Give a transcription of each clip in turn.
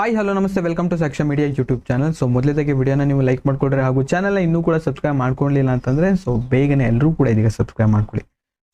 Hi hello ನಮಸ್ತೆ. Welcome to Saksha media YouTube channel so ಮೊದಲೇದಾಗಿ ವಿಡಿಯೋನ ನೀವು ಲೈಕ್ ಮಾಡಿಕೊಡ್ರೆ ಹಾಗೂ ಚಾನಲ್ನ ಇನ್ನೂ ಕೂಡ ಸಬ್ಸ್ಕ್ರೈಬ್ ಮಾಡ್ಕೊಳ್ಳಿಲ್ಲ ಅಂತಂದ್ರೆ ಸೊ ಬೇಗನೆ ಎಲ್ಲರೂ ಕೂಡ ಇದೀಗ ಸಬ್ಸ್ಕ್ರೈಬ್ ಮಾಡ್ಕೊಳ್ಳಿ.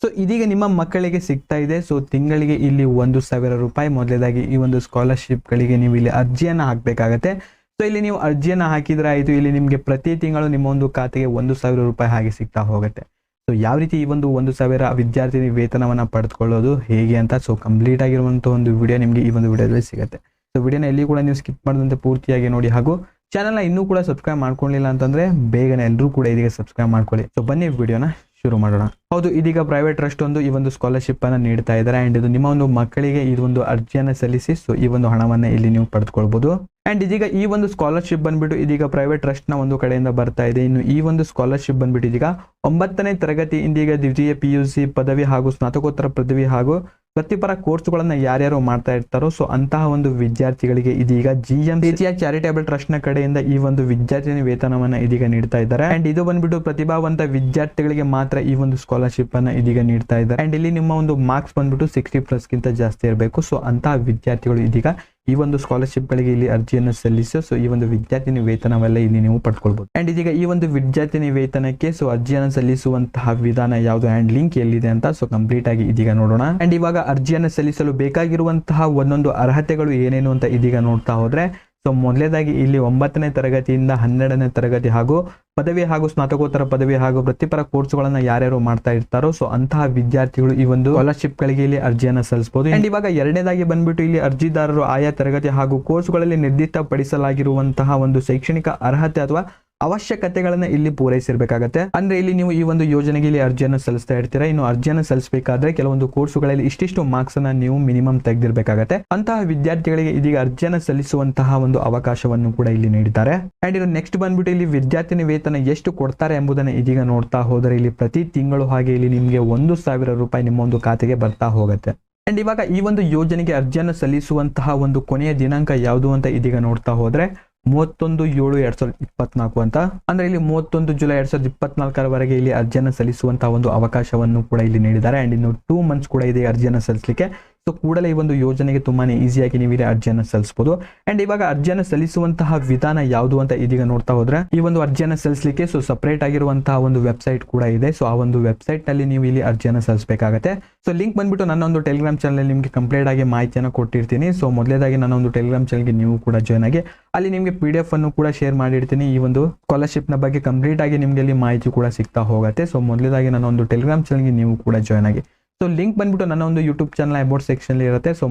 ಸೊ ಇದೀಗ ನಿಮ್ಮ ಮಕ್ಕಳಿಗೆ ಸಿಗ್ತಾ ಇದೆ. ಸೊ ತಿಂಗಳಿಗೆ ಇಲ್ಲಿ ಒಂದು ಸಾವಿರ ರೂಪಾಯಿ ಮೊದಲೇದಾಗಿ ಈ ಒಂದು ಸ್ಕಾಲರ್ಶಿಪ್ಗಳಿಗೆ ನೀವು ಇಲ್ಲಿ ಅರ್ಜಿಯನ್ನು ಹಾಕಬೇಕಾಗತ್ತೆ. ಸೊ ಇಲ್ಲಿ ನೀವು ಅರ್ಜಿಯನ್ನು ಹಾಕಿದ್ರೆ ಆಯಿತು ಇಲ್ಲಿ ನಿಮಗೆ ಪ್ರತಿ ತಿಂಗಳು ನಿಮ್ಮ ಒಂದು ಖಾತೆಗೆ ಒಂದು ಸಾವಿರ ರೂಪಾಯಿ ಹಾಗೆ ಸಿಗ್ತಾ ಹೋಗುತ್ತೆ. ಸೊ ಯಾವ ರೀತಿ ಈ ಒಂದು ಒಂದು ಸಾವಿರ ವಿದ್ಯಾರ್ಥಿನಿ ವೇತನವನ್ನು ಪಡೆದುಕೊಳ್ಳೋದು, ಹೇಗೆ ಅಂತ ಸೊ ಕಂಪ್ಲೀಟ್ ಆಗಿರುವಂಥ ಒಂದು ವಿಡಿಯೋ ನಿಮಗೆ ಈ ಒಂದು ವಿಡಿಯೋದಲ್ಲಿ ಸಿಗುತ್ತೆ. ವಿಡಿಯೋನ ಎಲ್ಲಿ ಕೂಡ ನೀವು ಸ್ಕಿಪ್ ಮಾಡಿದಂತೆ ಪೂರ್ತಿಯಾಗಿ ನೋಡಿ. ಹಾಗೂ ಚಾನಲ್ನ ಇನ್ನೂ ಕೂಡ ಸಬ್ಸ್ಕ್ರೈಬ್ ಮಾಡ್ಕೊಳ್ಳಿಲ್ಲ ಅಂತಂದ್ರೆ ಬೇಗನೆ ಎಲ್ಲರೂ ಕೂಡ ಇದೀಗ ಸಬ್ಸ್ಕ್ರೈಬ್ ಮಾಡ್ಕೊಳ್ಳಿ. ಸೊ ಬನ್ನಿ ವಿಡಿಯೋನ ಶುರು ಮಾಡೋಣ. ಹೌದು, ಇದೀಗ ಪ್ರೈವೇಟ್ ಟ್ರಸ್ಟ್ ಒಂದು ಈ ಒಂದು ಸ್ಕಾಲರ್ಶಿಪ್ ಅನ್ನ ನೀಡ್ತಾ ಇದ್ದಾರೆ. ಅಂಡ್ ಇದು ನಿಮ್ಮ ಒಂದು ಮಕ್ಕಳಿಗೆ ಈ ಒಂದು ಅರ್ಜಿಯನ್ನ ಸಲ್ಲಿಸಿ ಸೊ ಈ ಒಂದು ಹಣವನ್ನ ಇಲ್ಲಿ ನೀವು ಪಡೆದುಕೊಳ್ಬಹುದು ಅಂಡ್ ಇದೀಗ ಈ ಒಂದು ಸ್ಕಾಲರ್ಶಿಪ್ ಬಂದ್ಬಿಟ್ಟು ಇದೀಗ ಪ್ರೈವೇಟ್ ಟ್ರಸ್ಟ್ನ ಒಂದು ಕಡೆಯಿಂದ ಬರ್ತಾ ಇದೆ. ಇನ್ನು ಈ ಒಂದು ಸ್ಕಾಲರ್ಶಿಪ್ ಬಂದ್ಬಿಟ್ಟು ಇದೀಗ ಒಂಬತ್ತನೇ ತರಗತಿ ಇಂದೀಗ ದ್ವಿತೀಯ ಪಿ ಸಿ ಪದವಿ ಹಾಗೂ ಸ್ನಾತಕೋತ್ತರ ಪದವಿ ಹಾಗೂ ವೃತ್ತಿಪರ ಕೋರ್ಸ್ಗಳನ್ನ ಯಾರ್ಯಾರು ಮಾಡ್ತಾ ಇರ್ತಾರೋ ಸೊ ಅಂತಹ ಒಂದು ವಿದ್ಯಾರ್ಥಿಗಳಿಗೆ ಇದೀಗ ಜಿ ಎಂ ರೀತಿಯ ಚಾರಿಟೇಬಲ್ ಟ್ರಸ್ಟ್ ಕಡೆಯಿಂದ ಈ ಒಂದು ವಿದ್ಯಾರ್ಥಿನ ವೇತನವನ್ನ ಇದೀಗ ನೀಡ್ತಾ ಇದ್ದಾರೆ. ಅಂಡ್ ಇದು ಬಂದ್ಬಿಟ್ಟು ಪ್ರತಿಭಾವಂತ ವಿದ್ಯಾರ್ಥಿಗಳಿಗೆ ಮಾತ್ರ ಈ ಒಂದು ಸ್ಕಾಲರ್ಶಿಪ್ ಅನ್ನ ಇದೀಗ ನೀಡ್ತಾ ಇದ್ದಾರೆ. ಅಂಡ್ ಇಲ್ಲಿ ನಿಮ್ಮ ಒಂದು ಮಾರ್ಕ್ಸ್ ಬಂದ್ಬಿಟ್ಟು ಸಿಕ್ಸ್ಟಿ ಪ್ಲಸ್ ಗಿಂತ ಜಾಸ್ತಿ ಇರಬೇಕು. ಸೊ ಅಂತಹ ವಿದ್ಯಾರ್ಥಿಗಳು ಇದೀಗ ಈ ಒಂದು ಸ್ಕಾಲರ್ಶಿಪ್ ಗಳಿಗೆ ಇಲ್ಲಿ ಅರ್ಜಿಯನ್ನು ಸಲ್ಲಿಸಿ. ಸೊ ಈ ಒಂದು ವಿದ್ಯಾರ್ಥಿನಿ ವೇತನವೆಲ್ಲ ಇಲ್ಲಿ ನೀವು ಪಡ್ಕೊಳ್ಬಹುದು ಅಂಡ್ ಇದೀಗ ಈ ಒಂದು ವಿದ್ಯಾರ್ಥಿನಿ ವೇತನಕ್ಕೆ ಸೊ ಅರ್ಜಿಯನ್ನು ಸಲ್ಲಿಸುವಂತಹ ವಿಧಾನ ಯಾವುದು ಅಂಡ್ ಲಿಂಕ್ ಎಲ್ಲಿದೆ ಅಂತ ಸೊ ಕಂಪ್ಲೀಟ್ ಆಗಿ ಇದೀಗ ನೋಡೋಣ. ಅಂಡ್ ಇವಾಗ ಅರ್ಜಿಯನ್ನು ಸಲ್ಲಿಸಲು ಬೇಕಾಗಿರುವಂತಹ ಒಂದೊಂದು ಅರ್ಹತೆಗಳು ಏನೇನು ಅಂತ ಇದೀಗ ನೋಡ್ತಾ ಹೋದ್ರೆ ಸೊ ಮೊದಲೇದಾಗಿ ಇಲ್ಲಿ ಒಂಬತ್ತನೇ ತರಗತಿಯಿಂದ ಹನ್ನೆರಡನೇ ತರಗತಿ ಹಾಗೂ ಪದವಿ ಹಾಗೂ ಸ್ನಾತಕೋತ್ತರ ಪದವಿ ಹಾಗೂ ವೃತ್ತಿಪರ ಕೋರ್ಸ್ಗಳನ್ನ ಯಾರ್ಯಾರು ಮಾಡ್ತಾ ಇರ್ತಾರೋ ಸೊ ಅಂತಹ ವಿದ್ಯಾರ್ಥಿಗಳು ಈ ಒಂದು ಸ್ಕಾಲರ್ಶಿಪ್ ಗಳಿಗೆ ಇಲ್ಲಿ ಅರ್ಜಿಯನ್ನ ಸಲ್ಲಿಸಬಹುದು ಅಂಡ್ ಇವಾಗ ಎರಡನೇದಾಗಿ ಬಂದ್ಬಿಟ್ಟು ಇಲ್ಲಿ ಅರ್ಜಿದಾರರು ಆಯಾ ತರಗತಿ ಹಾಗೂ ಕೋರ್ಸ್ಗಳಲ್ಲಿ ನಿರ್ದಿಷ್ಟಪಡಿಸಲಾಗಿರುವಂತಹ ಒಂದು ಶೈಕ್ಷಣಿಕ ಅರ್ಹತೆ ಅಥವಾ ಅವಶ್ಯಕತೆಗಳನ್ನ ಇಲ್ಲಿ ಪೂರೈಸಿರ್ಬೇಕಾಗತ್ತೆ. ಅಂದ್ರೆ ಇಲ್ಲಿ ನೀವು ಈ ಒಂದು ಯೋಜನೆಗೆ ಇಲ್ಲಿ ಅರ್ಜಿಯನ್ನು ಸಲ್ಲಿಸ್ತಾ ಇರ್ತೀರಾ? ಇನ್ನು ಅರ್ಜಿಯನ್ನು ಸಲ್ಲಿಸಬೇಕಾದ್ರೆ ಕೆಲವೊಂದು ಕೋರ್ಸುಗಳಲ್ಲಿ ಇಷ್ಟಿಷ್ಟು ಮಾರ್ಕ್ಸ್ ಅನ್ನ ನೀವು ಮಿನಿಮಮ್ ತೆಗೆದಿರ್ಬೇಕಾಗತ್ತೆ. ಅಂತಹ ವಿದ್ಯಾರ್ಥಿಗಳಿಗೆ ಇದೀಗ ಅರ್ಜಿಯನ್ನು ಸಲ್ಲಿಸುವಂತಹ ಒಂದು ಅವಕಾಶವನ್ನು ಕೂಡ ಇಲ್ಲಿ ನೀಡಿದ್ದಾರೆ. ಅಂಡ್ ಇದು ನೆಕ್ಸ್ಟ್ ಬಂದ್ಬಿಟ್ಟು ಇಲ್ಲಿ ವಿದ್ಯಾರ್ಥಿನಿ ವೇತನ ಎಷ್ಟು ಕೊಡ್ತಾರೆ ಎಂಬುದನ್ನ ಇದೀಗ ನೋಡ್ತಾ ಹೋದರೆ ಇಲ್ಲಿ ಪ್ರತಿ ತಿಂಗಳು ಹಾಗೆ ಇಲ್ಲಿ ನಿಮಗೆ ಒಂದು ಸಾವಿರ ರೂಪಾಯಿ ನಿಮ್ಮ ಒಂದು ಖಾತೆಗೆ ಬರ್ತಾ ಹೋಗುತ್ತೆ. ಅಂಡ್ ಇವಾಗ ಈ ಒಂದು ಯೋಜನೆಗೆ ಅರ್ಜಿಯನ್ನು ಸಲ್ಲಿಸುವಂತಹ ಒಂದು ಕೊನೆಯ ದಿನಾಂಕ ಯಾವುದು ಅಂತ ಇದೀಗ ನೋಡ್ತಾ ಹೋದ್ರೆ ಮೂವತ್ತೊಂದು ಏಳು ಎರಡ್ ಸಾವಿರದ ಇಪ್ಪತ್ನಾಲ್ಕು ಅಂತ. ಅಂದ್ರೆ ಇಲ್ಲಿ ಮೂವತ್ತೊಂದು ಜುಲೈ ಎರಡ್ ಸಾವಿರದ ಇಪ್ಪತ್ನಾಲ್ಕರವರೆಗೆ ಇಲ್ಲಿ ಅರ್ಜಿಯನ್ನು ಸಲ್ಲಿಸುವಂತಹ ಒಂದು ಅವಕಾಶವನ್ನು ಕೂಡ ಇಲ್ಲಿ ನೀಡಿದ್ದಾರೆ. ಅಂಡ್ ಇನ್ನು ಟೂ ಮಂತ್ಸ್ ಕೂಡ ಇದೆ ಅರ್ಜಿಯನ್ನು ಸಲ್ಲಿಸಲಿಕ್ಕೆ. ಸೊ ಕೂಡಲೇ ಈ ಒಂದು ಯೋಜನೆಗೆ ತುಂಬಾನೇ ಈಸಿಯಾಗಿ ನೀವು ಇಲ್ಲಿ ಅರ್ಜಿಯನ್ನು ಸಲ್ಲಿಸಬಹುದು ಅಂಡ್ ಇವಾಗ ಅರ್ಜಿಯನ್ನು ಸಲ್ಲಿಸುವಂತಹ ವಿಧಾನ ಯಾವುದು ಅಂತ ಇದೀಗ ನೋಡ್ತಾ ಹೋದ್ರೆ, ಈ ಒಂದು ಅರ್ಜಿಯನ್ನು ಸಲ್ಲಿಸಲಿಕ್ಕೆ ಸೊ ಸಪರೇಟ್ ಆಗಿರುವಂತಹ ಒಂದು ವೆಬ್ಸೈಟ್ ಕೂಡ ಇದೆ. ಸೊ ಆ ಒಂದು ವೆಬ್ಸೈಟ್ನಲ್ಲಿ ನೀವು ಇಲ್ಲಿ ಅರ್ಜಿಯನ್ನು ಸಲ್ಲಿಸಬೇಕಾಗತ್ತೆ. ಸೊ ಲಿಂಕ್ ಬಂದ್ಬಿಟ್ಟು ನನ್ನ ಒಂದು ಟೆಲಿಗ್ರಾಮ್ ಚಾನಲ್ ನಿಮಗೆ ಕಂಪ್ಲೀಟ್ ಆಗಿ ಮಾಹಿತಿಯನ್ನು ಕೊಟ್ಟಿರ್ತೀನಿ. ಸೊ ಮೊದಲೇದಾಗಿ ನನ್ನ ಒಂದು ಟೆಲಿಗ್ರಾಮ್ ಚಾನಲ್ಗೆ ನೀವು ಕೂಡ ಜಾಯ್ನ್ ಆಗಿ, ಅಲ್ಲಿ ನಿಮಗೆ ಪಿ ಅನ್ನು ಕೂಡ ಶೇರ್ ಮಾಡಿರ್ತೀನಿ. ಈ ಒಂದು ಸ್ಕಾಲರ್ಶಿಪ್ನ ಬಗ್ಗೆ ಕಂಪ್ಲೀಟ್ ಆಗಿ ನಿಮಗೆ ಇಲ್ಲಿ ಮಾಹಿತಿ ಕೂಡ ಸಿಗ್ತಾ ಹೋಗುತ್ತೆ. ಸೊ ಮೊದಲೇದಾಗಿ ನನ್ನ ಒಂದು ಟೆಲಿಗ್ರಾಮ್ ಚಾನಲ್ಗೆ ನೀವು ಕೂಡ ಜಾಯ್ನ್ ಆಗಿ. ಸೊ ಲಿಂಕ್ ಬಂದ್ಬಿಟ್ಟು ನನ್ನ ಒಂದು ಯೂಟ್ಯೂಬ್ ಚಾನಲ್ ಅಬೌಟ್ ಸೆಕ್ಷನ್ ಇರುತ್ತೆ. ಸೊ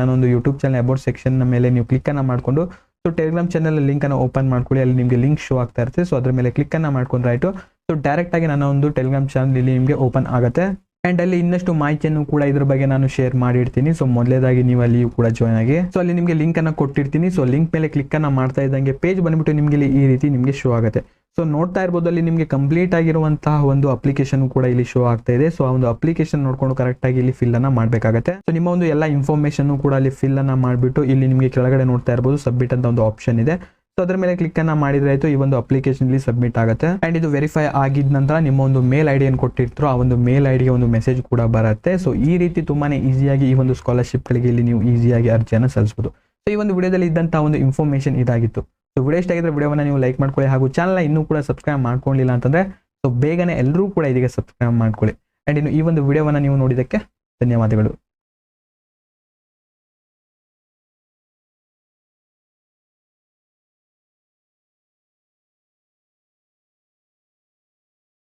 ನಾನು ಒಂದು ಯೂಟ್ಯೂಬ್ ಚಾನಲ್ ಅಬೌಟ್ ಸೆಕ್ಷನ್ ಮೇಲೆ ನೀವು ಕ್ಲಿಕ್ ಅನ್ನ ಮಾಡಿಕೊಂಡು ಸೊ ಟೆಲಿಗ್ರಾಮ್ ಚಾನಲ್ ಲಿಂಕ್ ಅನ್ನು ಓಪನ್ ಮಾಡ್ಕೊಳ್ಳಿ. ಅಲ್ಲಿ ನಿಮಗೆ ಲಿಂಕ್ ಶೋ ಆಗ್ತಾ ಇರುತ್ತೆ. ಸೊ ಅದ್ರ ಮೇಲೆ ಕ್ಲಿಕ್ ಅನ್ನ ಮಾಡ್ಕೊಂಡ್ರೆ ಆಯ್ತು ಸೊ ಡೈರೆಕ್ಟ್ ಆಗಿ ನನ್ನ ಒಂದು ಟೆಲಿಗ್ರಾಮ್ ಚಾನಲ್ ಇಲ್ಲಿ ನಿಮಗೆ ಓಪನ್ ಆಗುತ್ತೆ. ಅಂಡ್ ಅಲ್ಲಿ ಇನ್ನಷ್ಟು ಮಾಹಿತಿಯನ್ನು ಕೂಡ ಇದ್ರ ಬಗ್ಗೆ ನಾನು ಶೇರ್ ಮಾಡಿರ್ತೀನಿ. ಸೊ ಮೊದಲೇದಾಗಿ ನೀವು ಅಲ್ಲಿಯೂ ಕೂಡ ಜಾಯ್ನ್ ಆಗಿ. ಸೊ ಅಲ್ಲಿ ನಿಮಗೆ ಲಿಂಕ್ ಅನ್ನ ಕೊಟ್ಟಿರ್ತೀನಿ. ಸೊ ಲಿಂಕ್ ಮೇಲೆ ಕ್ಲಿಕ್ ಅನ್ನ ಮಾಡ್ತಾ ಇದ್ದಂಗೆ ಪೇಜ್ ಬಂದ್ಬಿಟ್ಟು ನಿಮಗೆ ಈ ರೀತಿ ನಿಮಗೆ ಶೋ ಆಗುತ್ತೆ. ಸೊ ನೋಡ್ತಾ ಇರ್ಬೋದು ಅಲ್ಲಿ ನಿಮಗೆ ಕಂಪ್ಲೀಟ್ ಆಗಿರುವಂತಹ ಒಂದು ಅಪ್ಲಿಕೇಶನ್ ಕೂಡ ಇಲ್ಲಿ ಶೋ ಆಗ್ತಾ ಇದೆ. ಸೊ ಆ ಒಂದು ಅಪ್ಲಿಕೇಶನ್ ನೋಡ್ಕೊಂಡು ಕರೆಕ್ಟ್ ಆಗಿ ಇಲ್ಲಿ ಫಿಲ್ ಅನ್ನ ಮಾಡಬೇಕಾಗುತ್ತೆ. ಸೊ ನಿಮ್ಮ ಒಂದು ಎಲ್ಲ ಇನ್ಫಾರ್ಮೇಶನ್ ಕೂಡ ಅಲ್ಲಿ ಫಿಲ್ ಅನ್ನ ಮಾಡಿಬಿಟ್ಟು ಇಲ್ಲಿ ನಿಮಗೆ ಕೆಳಗಡೆ ನೋಡ್ತಾ ಇರ್ಬೋದು. ಸಬ್ಮಿಟ್ ಅಂತ ಒಂದು ಆಪ್ಷನ್ ಇದೆ. ಸೊ ಅದ್ರ ಮೇಲೆ ಕ್ಲಿಕ್ ಅನ್ನ ಮಾಡಿದ್ರೆ ಆಯ್ತು ಈ ಒಂದು ಅಪ್ಲಿಕೇಶನ್ ಅಲ್ಲಿ ಸಬ್ಮಿಟ್ ಆಗುತ್ತೆ. ಅಂಡ್ ಇದು ವೆರಿಫೈ ಆಗಿದ ನಂತರ ನಿಮ್ಮ ಒಂದು ಮೇಲ್ ಐಡಿ ಏನು ಕೊಟ್ಟಿರ್ತಾರೋ ಆ ಒಂದು ಮೇಲ್ ಐಡಿಗೆ ಒಂದು ಮೆಸೇಜ್ ಕೂಡ ಬರುತ್ತೆ. ಸೊ ಈ ರೀತಿ ತುಂಬಾನೇ ಈಸಿಯಾಗಿ ಈ ಒಂದು ಸ್ಕಾಲರ್ಶಿಪ್ ಗಳಿಗೆ ಇಲ್ಲಿ ನೀವು ಈಸಿಯಾಗಿ ಅರ್ಜಿಯನ್ನು ಸಲ್ಲಿಸಬಹುದು ಸೊ ಈ ಒಂದು ವಿಡಿಯೋದಲ್ಲಿ ಇದ್ದಂತಹ ಒಂದು ಇನ್ಫಾರ್ಮೇಶನ್ ಇದಾಗಿತ್ತು. ಸೊ ವಿಡಿಯೋ ಇಷ್ಟ ಆಗಿದ್ರೆ ವಿಡಿಯೋವನ್ನ ನೀವು ಲೈಕ್ ಮಾಡ್ಕೊಳ್ಳಿ ಹಾಗೂ ಚಾನಲ್ ಇನ್ನೂ ಕೂಡ ಸಬ್ಸ್ಕ್ರೈಬ್ ಮಾಡ್ಕೊಂಡಿಲ್ಲ ಅಂತಂದ್ರೆ ಸೊ ಬೇಗನೆ ಎಲ್ಲರೂ ಕೂಡ ಇದೀಗ ಸಬ್ಸ್ಕ್ರೈಬ್ ಮಾಡ್ಕೊಳ್ಳಿ. ಅಂಡ್ ಇನ್ನು ಈ ಒಂದು ವಿಡಿಯೋವನ್ನು ನೀವು ನೋಡಿದ್ದಕ್ಕೆ ಧನ್ಯವಾದಗಳು.